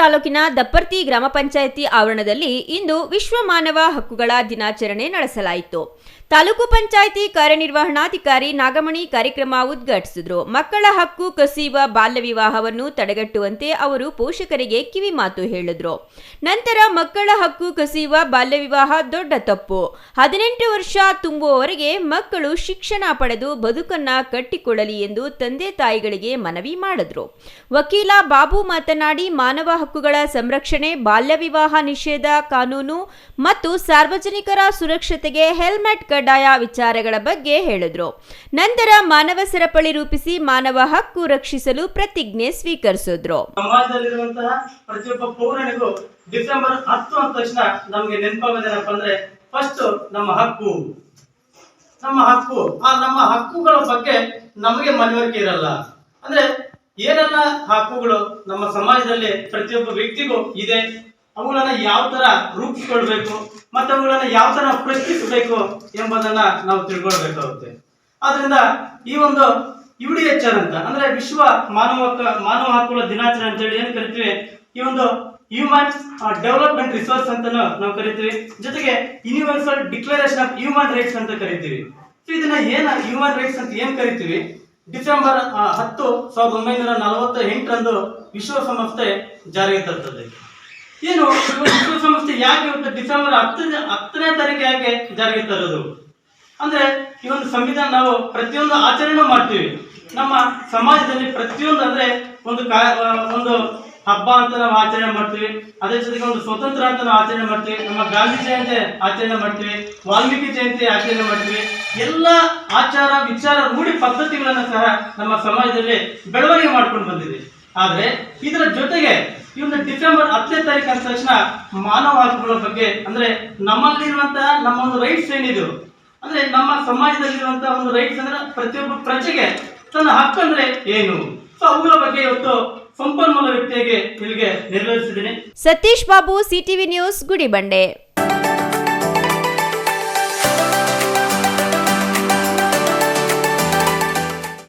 ತಾಲೂಕಿನ ದಪ್ಪರ್ತಿ ಗ್ರಾಮ ಪಂಚಾಯಿತಿ ಆವರಣದಲ್ಲಿ ಇಂದು ವಿಶ್ವ ಮಾನವ ಹಕ್ಕುಗಳ ದಿನಾಚರಣೆ ನಡೆಸಲಾಯಿತು. ತಾಲೂಕು ಪಂಚಾಯಿತಿ ಕಾರ್ಯನಿರ್ವಹಣಾಧಿಕಾರಿ ನಾಗಮಣಿ ಕಾರ್ಯಕ್ರಮ ಉದ್ಘಾಟಿಸಿದರು. ಮಕ್ಕಳ ಹಕ್ಕು ಕಸಿಯುವ ಬಾಲ್ಯ ವಿವಾಹವನ್ನು ತಡೆಗಟ್ಟುವಂತೆ ಅವರು ಪೋಷಕರಿಗೆ ಕಿವಿ ಮಾತು ಹೇಳಿದ್ರು. ನಂತರ ಮಕ್ಕಳ ಹಕ್ಕು ಕಸಿಯುವ ಬಾಲ್ಯ ವಿವಾಹ ದೊಡ್ಡ ತಪ್ಪು. ಹದಿನೆಂಟು ವರ್ಷ ತುಂಬುವವರೆಗೆ ಮಕ್ಕಳು ಶಿಕ್ಷಣ ಪಡೆದು ಬದುಕನ್ನ ಕಟ್ಟಿಕೊಳ್ಳಲಿ ಎಂದು ತಂದೆ ತಾಯಿಗಳಿಗೆ ಮನವಿ ಮಾಡಿದ್ರು. ವಕೀಲ ಬಾಬು ಮಾತನಾಡಿ, ಮಾನವ ಹಕ್ಕುಗಳ ಸಂರಕ್ಷಣೆ ಬಾಲ್ಯ ವಿವಾಹ ನಿಷೇಧ ಕಾನೂನು ಮತ್ತು ಸಾರ್ವಜನಿಕರ ಸುರಕ್ಷತೆಗೆ ಹೆಲ್ಮೆಟ್ ಕಡ್ಡಾಯ ವಿಚಾರಗಳ ಬಗ್ಗೆ ಹೇಳಿದ್ರು. ನಂತರ ಮಾನವ ಸರಪಳಿ ರೂಪಿಸಿ ಮಾನವ ಹಕ್ಕು ರಕ್ಷಿಸಲು ಪ್ರತಿಜ್ಞೆ ಸ್ವೀಕರಿಸಿದ್ರು. ಸಮಾಜದಲ್ಲಿರುವಂತಹ ಪೌರನಿಗೂ ಡಿಸೆಂಬರ್ ಹತ್ತು ಅಂದ ತಕ್ಷಣ ನಮ್ಗೆ ನೆನಪಾಗೋದೇನಪ್ಪ ಅಂದ್ರೆ ಫಸ್ಟ್ ನಮ್ಮ ಹಕ್ಕು. ನಮ್ಮ ಹಕ್ಕು. ಆ ನಮ್ಮ ಹಕ್ಕುಗಳ ಬಗ್ಗೆ ನಮಗೆ ಮನವರಿಕೆ ಇರಲ್ಲ. ಅಂದ್ರೆ ಏನೆಲ್ಲ ಹಕ್ಕುಗಳು ನಮ್ಮ ಸಮಾಜದಲ್ಲಿ ಪ್ರತಿಯೊಬ್ಬ ವ್ಯಕ್ತಿಗೂ ಇದೆ, ಅವುಗಳನ್ನ ಯಾವ ತರ ರೂಪಿಸ್ಕೊಳ್ಬೇಕು ಮತ್ತೆ ಅವುಗಳನ್ನ ಯಾವ ತರ ಪ್ರಶ್ನಿಸಬೇಕು ಎಂಬುದನ್ನ ನಾವು ತಿಳ್ಕೊಳ್ಬೇಕಾಗುತ್ತೆ. ಆದ್ರಿಂದ ಈ ಒಂದು ಯು ಡಿ ಎಚ್ ಆರ್ ಅಂತ, ಅಂದ್ರೆ ವಿಶ್ವ ಮಾನವ ಮಾನವ ಹಕ್ಕುಗಳ ದಿನಾಚರಣೆ ಅಂತ ಹೇಳಿ ಏನ್ ಕರಿತೀವಿ? ಈ ಒಂದು ಹ್ಯೂಮನ್ ಡೆವಲಪ್ಮೆಂಟ್ ರಿಸೋರ್ಸ್ ಅಂತ ನಾವು ಕರಿತೀವಿ. ಜೊತೆಗೆ universal declaration of human rights ಅಂತ ಕರಿತೀವಿ. ಸೊ ಇದನ್ನ ಏನ ಹ್ಯೂಮನ್ ರೈಟ್ಸ್ ಅಂತ ಏನ್ ಕರಿತೀವಿ? ಡಿಸೆಂಬರ್ ಹತ್ತು ಸಾವಿರದ ಒಂಬೈನೂರ ನಲವತ್ತ ಎಂಟರಂದು ವಿಶ್ವಸಂಸ್ಥೆ ಜಾರಿಗೆ ತರ್ತದೆ ಏನು ವಿಶ್ವ ಸಂಸ್ಥೆ ವಿಶ್ವಸಂಸ್ಥೆ ಯಾಕೆ ಇವತ್ತು ಡಿಸೆಂಬರ್ ಹತ್ತನೇ ಹತ್ತನೇ ತಾರೀಕು ಯಾಕೆ ಜಾರಿಗೆ ತರೋದು? ಅಂದ್ರೆ ಈ ಒಂದು ಸಂವಿಧಾನ ನಾವು ಪ್ರತಿಯೊಂದು ಆಚರಣೆ ಮಾಡ್ತೀವಿ. ನಮ್ಮ ಸಮಾಜದಲ್ಲಿ ಪ್ರತಿಯೊಂದು ಅಂದ್ರೆ ಒಂದು ಒಂದು ಹಬ್ಬ ಅಂತ ನಾವು ಆಚರಣೆ ಮಾಡ್ತೀವಿ. ಅದೇ ಜೊತೆಗೆ ಒಂದು ಸ್ವತಂತ್ರ ಅಂತ ನಾವು ಆಚರಣೆ ಮಾಡ್ತೀವಿ. ನಮ್ಮ ಗಾಂಧಿ ಜಯಂತಿ ಆಚರಣೆ ಮಾಡ್ತೀವಿ. ವಾಲ್ಮೀಕಿ ಜಯಂತಿ ಆಚರಣೆ ಮಾಡ್ತೀವಿ. ಎಲ್ಲ ಆಚಾರ, ವಿಚಾರ, ರೂಢಿ ಪದ್ಧತಿಗಳನ್ನ ಸಹ ನಮ್ಮ ಸಮಾಜದಲ್ಲಿ ಬೆಳವಣಿಗೆ ಮಾಡ್ಕೊಂಡು ಬಂದಿದೆ. ಆದ್ರೆ ಇದರ ಜೊತೆಗೆ ಈ ಡಿಸೆಂಬರ್ ಹತ್ತನೇ ತಾರೀಕು ಅಂದ ತಕ್ಷಣ ಮಾನವ ಹಕ್ಕುಗಳ ಬಗ್ಗೆ, ಅಂದ್ರೆ ನಮ್ಮಲ್ಲಿರುವಂತಹ ನಮ್ಮ ಒಂದು ರೈಟ್ಸ್ ಏನಿದ್ರು ಅಂದ್ರೆ ನಮ್ಮ ಸಮಾಜದಲ್ಲಿರುವಂತಹ ಒಂದು ರೈಟ್ಸ್ ಅಂದ್ರೆ ಪ್ರತಿಯೊಬ್ಬ ಪ್ರಜೆಗೆ ತನ್ನ ಹಕ್ಕು ಅಂದ್ರೆ ಏನು? ಸೊ ಅವುಗಳ ಬಗ್ಗೆ ಇವತ್ತು ಸಂಪನ್ಮೂಲ ವ್ಯಕ್ತಿಯಾಗಿ ಇಲ್ಲಿಗೆ ನೆರವೇರಿಸಿದ್ದೀನಿ ಸತೀಶ್ ಬಾಬು ಸಿಟಿವಿ ನ್ಯೂಸ್ ಗುಡಿಬಂಡೆ